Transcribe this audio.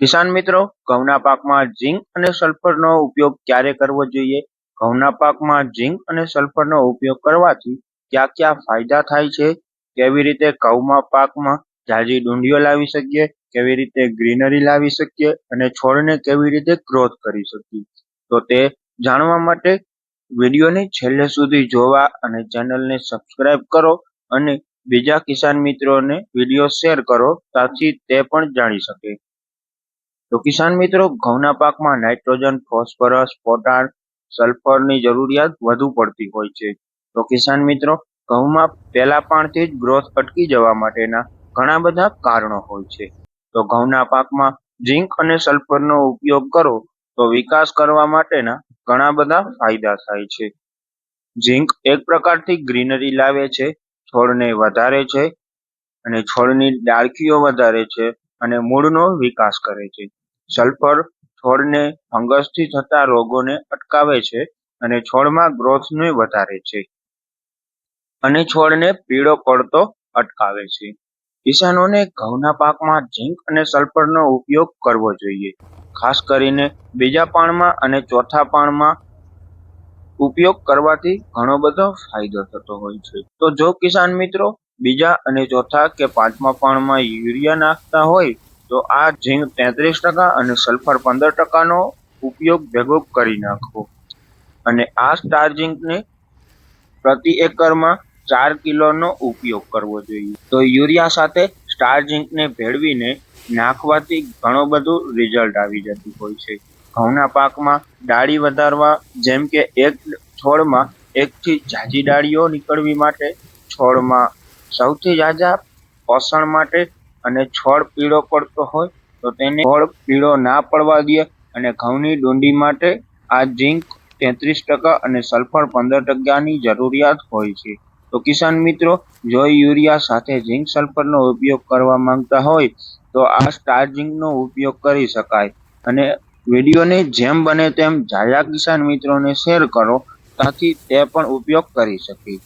કિસાન મિત્રો, ઘઉંના પાકમાં ઝીંક અને સલ્ફરનો ઉપયોગ ક્યારે કરવો જોઈએ? ઘઉંના પાકમાં ઝીંક અને સલ્ફરનો ઉપયોગ કરવાથી ક્યાં ક્યાં ફાયદા થાય છે? કેવી રીતે ઘઉંમાં પાકમાં ઝાઝી ડુંડીઓ લાવી શકીએ? કેવી રીતે ગ્રીનરી લાવી શકીએ? અને છોડને કેવી રીતે ગ્રોથ કરી શકીએ? તો તે જાણવા માટે વિડીયોને છેલ્લે સુધી જોવા અને ચેનલને સબસ્ક્રાઇબ કરો અને બીજા કિસાન મિત્રોને વીડિયો શેર કરો, તાથી તે પણ જાણી શકે. તો કિસાન મિત્રો, ઘઉંના પાકમાં નાઇટ્રોજન, ફોસ્ફરસ, પોટાશ, સલ્ફરની જરૂરિયાત વધુ પડતી હોય છે. તો કિસાન મિત્રો, ઘઉંમાં પહેલા પાણથી જ ગ્રોથ અટકી જવા માટેના ઘણા બધા કારણો હોય છે. તો ઘઉંના પાકમાં ઝીંક અને સલ્ફરનો ઉપયોગ કરો, તો વિકાસ કરવા માટેના ઘણા બધા ફાયદા થાય છે. ઝીંક એક પ્રકારથી ગ્રીનરી લાવે છે, છોડને વધારે છે, અને છોડની ડાળખીઓ વધારે છે, અને મૂળનો વિકાસ કરે છે. સલ્ફર છોડને ફંગસથી થતા રોગોને અટકાવે છે અને છોડમાં ગ્રોથને વધારે છે. અને છોડને પીળો પડતો અટકાવે છે. કિસાનોને ઘઉંના પાકમાં ઝીંક અને સલ્ફરનો ઉપયોગ કરવો જોઈએ. ખાસ કરીને બીજા પાણમાં અને ચોથા પાણમાં ઉપયોગ કરવાથી ઘણો બધો ફાયદો થતો હોય છે. તો જો કિસાન મિત્રો બીજા અને ચોથા કે પાંચમા પાણમાં યુરિયા નાખતા હોય તો આ ઝીંક તેત્રીસ ટકા અને સલ્ફર પંદર ટકાનો ઉપયોગ ભેગો કરી નાખવો અને આ સ્ટાર ઝીંકને પ્રતિ એકરમાં ચાર કિલોનો ઉપયોગ કરવો જોઈએ. તો યુરિયા સાથે સ્ટાર ઝીંકને ભેળવીને નાખવાથી ઘણો બધું રિઝલ્ટ આવી જતું હોય છે. ઘઉંના પાકમાં ડાળી વધારવા જેમ કે એક છોડમાં એકથી ઝાઝી ડાળીઓ નીકળવી માટે છોડમાં સૌથી ઝાઝા પોષણ માટે અને છોડ પીળો પડતો હોય તો તેને છોડ પીળો ના પડવા દે અને ઘઉંની ડુંડી માટે આ ઝીંક તેત્રીસ ટકા અને સલ્ફર પંદર ટકાની જરૂરિયાત હોય છે. તો કિસાન મિત્રો, જો યુરિયા સાથે ઝીંક સલ્ફરનો ઉપયોગ કરવા માંગતા હોય, તો આ સ્ટાર ઝીંકનો ઉપયોગ કરી શકાય. અને વિડીયોને જેમ બને તેમ જાયા કિસાન મિત્રોને શેર કરો, તાથી તે પણ ઉપયોગ કરી શકે.